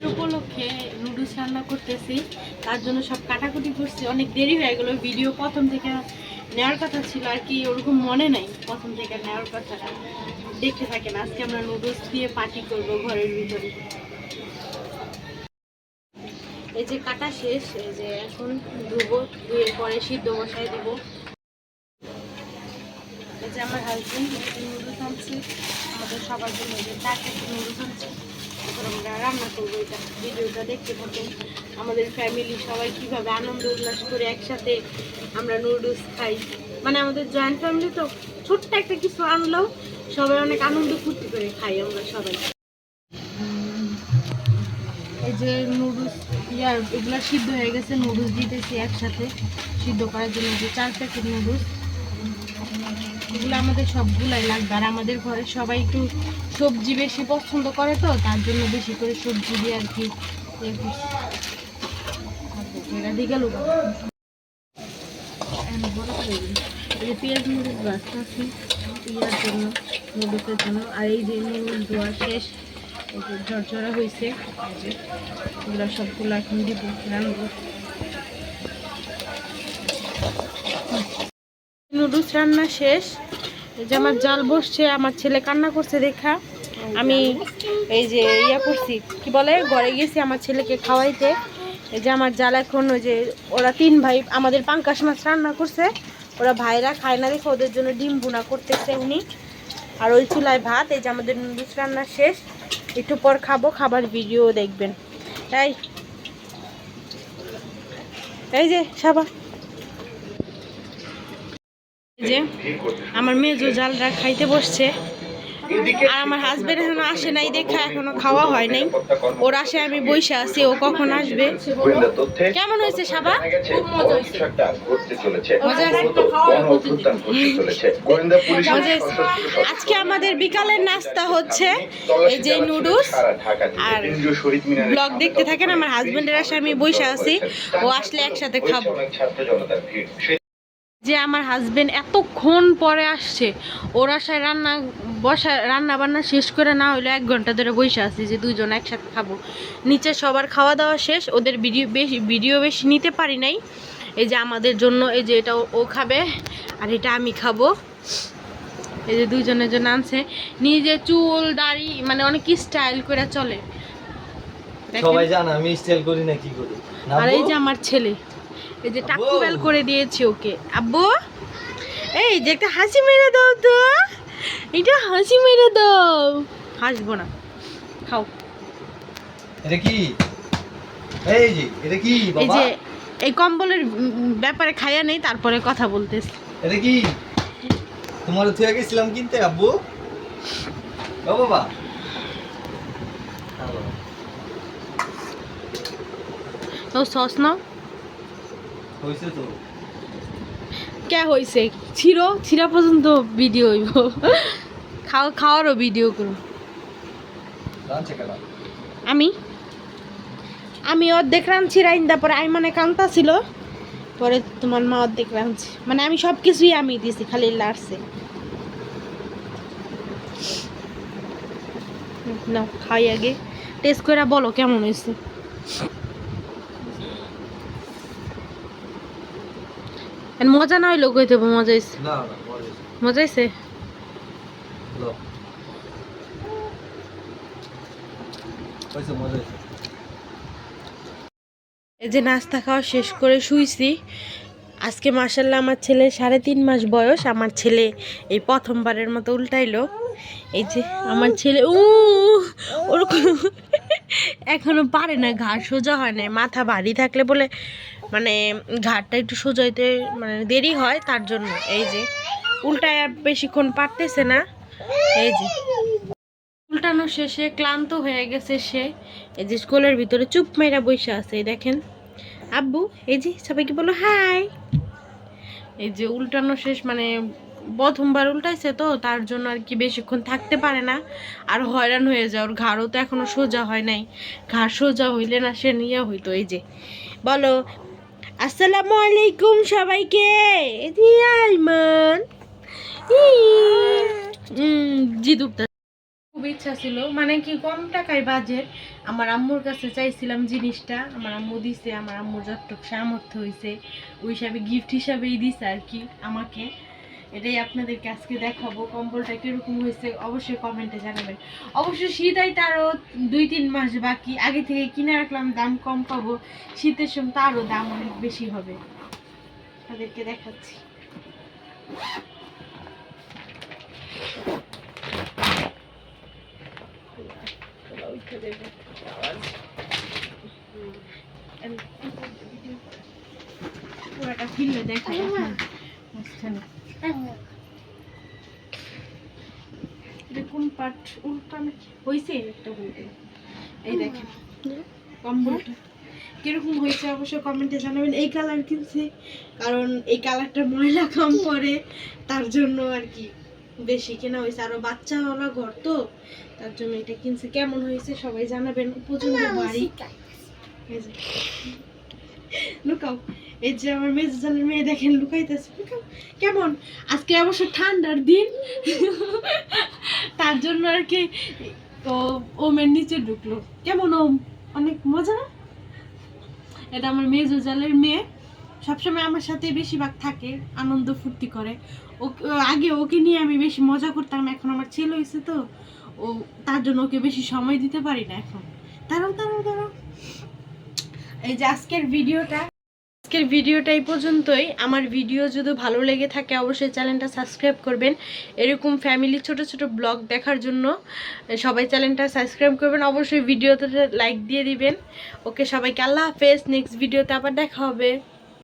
উপলক্ষে নুডলস রান্না করতেছি। তার জন্য সব কাটাকুটি করছি। অনেক দেরি হয়ে গেল। ভিডিও প্রথম থেকে নেওয়ার কথা ছিল আর কি, ওরকম মনে নাই প্রথম থেকে নেওয়ার কথাটা। দেখতে থাকেন, আজকে আমরা নুডলস দিয়ে পার্টি করব ঘরের ভিতরে। এই যে কাটা শেষ, এই যে এখন ধুবো, ধুয়ে পরে সিদ্ধ বসায় দিব। এই যে আমার হাজবেন্ড নুডলস আনছে। আমাদের সবার জন্য যে প্যাকেট নুডলস আনছে। আমরা রান্না করব এটা ভিডিওটা দেখতে থাকুন। আমাদের ফ্যামিলি সবাই কীভাবে আনন্দ উল্লাস করে একসাথে আমরা নুডলস খাই। মানে আমাদের জয়েন্ট ফ্যামিলি তো ছোট্ট একটা কিছু আনলেও সবাই অনেক আনন্দ ফুর্তি করে খাই আমরা সবাই। এই যে নুডলস ইয়ার এগুলো সিদ্ধ হয়ে গেছে নুডলস দিতেছি একসাথে। সিদ্ধ করার জন্য যে চার প্যাকেট নুডলস এগুলো আমাদের সবগুলাই লাগবে। আর আমাদের ঘরে সবাই একটু সবজি বেশি পছন্দ করে তো, তার জন্য বেশি করে সবজি দিয়ে আর কি। এটা দিয়ে গেল। এই আছে। ইয়ার জন্য আর এই যে নুডলস ধোয়া শেষ। ঝরঝরা হয়েছে। এগুলো সবগুলো এখন দিব, রান্না। নুডলস রান্না শেষ। যে আমার জাল বসছে, আমার ছেলে কান্না করছে দেখা। আমি এই যে ইয়া করছি, কি বলে, ঘরে গেছি আমার ছেলেকে খাওয়াইতে। এই যে আমার জাল এখন ওই যে, ওরা তিন ভাই, আমাদের পাঙ্কাশ মাছ রান্না করছে। ওরা ভাইরা খায় না দেখে, ওদের জন্য ডিম বুনা করতেছে উনি। আর ওই চুলায় ভাত, এই যে আমাদের নুডলস রান্না শেষ। একটু পর খাব, খাবার ভিডিও দেখবেন। তাই এই যে, সাবা। যে আমার মেজো জালরা খাইতে বসছে। আর আমার হাজবেন্ড এখনও আসে নাই দেখা এখনও খাওয়া হয় নাই। ওর আসে আমি বসে আছি ও কখন আসবে? কেমন হয়েছে সাবা? আজকে আমাদের বিকালের নাস্তা হচ্ছে এই যে নুডলস আর ব্লগ দেখতে থাকেন। আমার হাজবেন্ডের আসে আমি বসে আছি। ও আসলে একসাথে খাব। যে আমার হাজবেন্ড এতক্ষণ পরে আসছে ওর আশায় রান্না বসা রান্না বান্না শেষ করে না হইলে এক ঘণ্টা ধরে বসে আছি যে দুজন একসাথে খাব। নিচে সবার খাওয়া দাওয়া শেষ ওদের ভিডিও বেশি ভিডিও বেশি নিতে পারি নাই। এই যে আমাদের জন্য এই যে এটা ও- খাবে আর এটা আমি খাব। এই যে দুইজনের জন্য আনছে। নিজে চুল দাড়ি মানে অনেক স্টাইল করে চলে। সবাই জানে আমি স্টাইল করি না কি করি? আর এই যে আমার ছেলে। এই যে টাকু বেল করে দিয়েছি ওকে। আব্বু এই যে একটা হাসি মেরে দাও তো। এটা হাসি মেরে দাও। হাসবো না। খাও। এটা কি? এই যে এটা কি বাবা? এই যে এই কম্বলের ব্যাপারে খাইয়া নেই তারপরে কথা বলতেছি। এটা কি? তোমার থুয়ে গেছিলাম কিনতে আব্বু? ও বাবা। তো সস নাও। তো। কে হয়েছে ছিঁড়ো? ছিঁড়া পর্যন্ত ভিডিও হইব। খাও খাওয়ারও ভিডিও করো। আমি? আমি অর্ধেক রাঁধছি রাইন তারপরে আমি মানে কান্তা ছিল। পরে তোমার মা অর্ধেক রাঁধছি। মানে আমি সব কিছুই আমি দিছি খালি লাড়ছে। না খাই আগে। টেস্ট করে বলো কেমন হয়েছে মজা না হইল কইতে হবে, মজা না মজা হয়েছে এই যে নাস্তা খাওয়া শেষ করে শুইছি। আজকে মাসাল্লাহ আমার ছেলে সাড়ে তিন মাস বয়স আমার ছেলে এই প্রথমবারের মতো উল্টাইলো। এই যে আমার ছেলে উ ওরকম এখনও পারে না ঘাড় সোজা হয় না মাথা ভারী থাকলে বলে মানে ঘাড়টা একটু সোজা হইতে মানে দেরি হয় তার জন্য। এই যে, উল্টায় বেশিক্ষণ পারতেছে না। এই যে, উল্টানো শেষে ক্লান্ত হয়ে গেছে সে। এই যে, স্কুলের ভিতরে চুপ মেয়েরা বসে আছে দেখেন। আব্বু, এই যে, সবাইকে বলো হাই। এই যে, উল্টানো শেষ মানে প্রথমবার উল্টাইছে তো, তার জন্য আর কি বেশিক্ষণ থাকতে পারে না। আর হয়রান হয়ে যায়, ওর ঘাড়ও তো এখনও সোজা হয় নাই। ঘাড় সোজা হইলে না সে নিয়ে হইতো, এই যে। বলো, আসসালামু আলাইকুম সবাইকে। খুব ইচ্ছা ছিল মানে কি কম টাকায় বাজেট। আমার আম্মুর কাছে চাইছিলাম জিনিসটা, আমার আম্মু দিছে, আমার আম্মুর যতটুকু সামর্থ্য হয়েছে ওই হিসাবে গিফট হিসাবেই দিছে আর কি আমাকে। এটাই আপনাদেরকে আজকে দেখাবো। কম্বলটা কীরকম হয়েছে অবশ্যই কমেন্টে জানাবেন। অবশ্যই শীত আইতে আরও দুই, তিন মাস বাকি। আগে থেকে কিনে রাখলাম, দাম কম পাবো। শীতের সময় তো আরও দাম অনেক বেশি হবে। তাদেরকে দেখাচ্ছি। পুরোটা ফিরলে দেখা মাঝখানে কোন পার্ট? উল্টানো হয়েছে একটা বলতে? এই দেখেন। কম্বলটা কীরকম হয়েছে অবশ্যই কমেন্টে জানাবেন। এই কালার কিনছি কারণ এই কালারটা ময়লা কম পড়ে তার জন্য আর কি বেশি কেনা হয়েছে। আরও বাচ্চাওয়ালা ঘর তো তার জন্য এটা কিনছি। কেমন হয়েছে সবাই জানাবেন। প্রচণ্ড যে। লুকাও। এই যে আমার মেজজালের মেয়ে দেখেন, লুকাইতেছে। কেমন? আজকে অবশ্য ঠান্ডার দিন। তার জন্য আর কি ও ওমের নিচে ঢুকলো। কেমন ওম? অনেক মজা না? এটা আমার মেজো জালের মেয়ে। সবসময় আমার সাথে বেশিরভাগ থাকে, আনন্দ ফুর্তি করে। ও, আগে ওকে নিয়ে আমি বেশি মজা করতাম, এখন আমার ছেলে হয়েছে তো। ও, তার জন্য ওকে বেশি সময় দিতে পারি না এখন। দাঁড়াও দাঁড়াও দাঁড়াও। এই যে আজকের ভিডিওটা আজকের ভিডিওটা এই পর্যন্তই। আমার ভিডিও যদি ভালো লেগে থাকে, অবশ্যই চ্যানেলটা সাবস্ক্রাইব করবেন। এরকম ফ্যামিলি ছোট ছোট ব্লগ দেখার জন্য সবাই চ্যানেলটা সাবস্ক্রাইব করবেন। অবশ্যই ভিডিওতে লাইক দিয়ে দিবেন। ওকে, সবাইকে আল্লাহ হাফেজ। নেক্সট ভিডিওতে আবার দেখা হবে।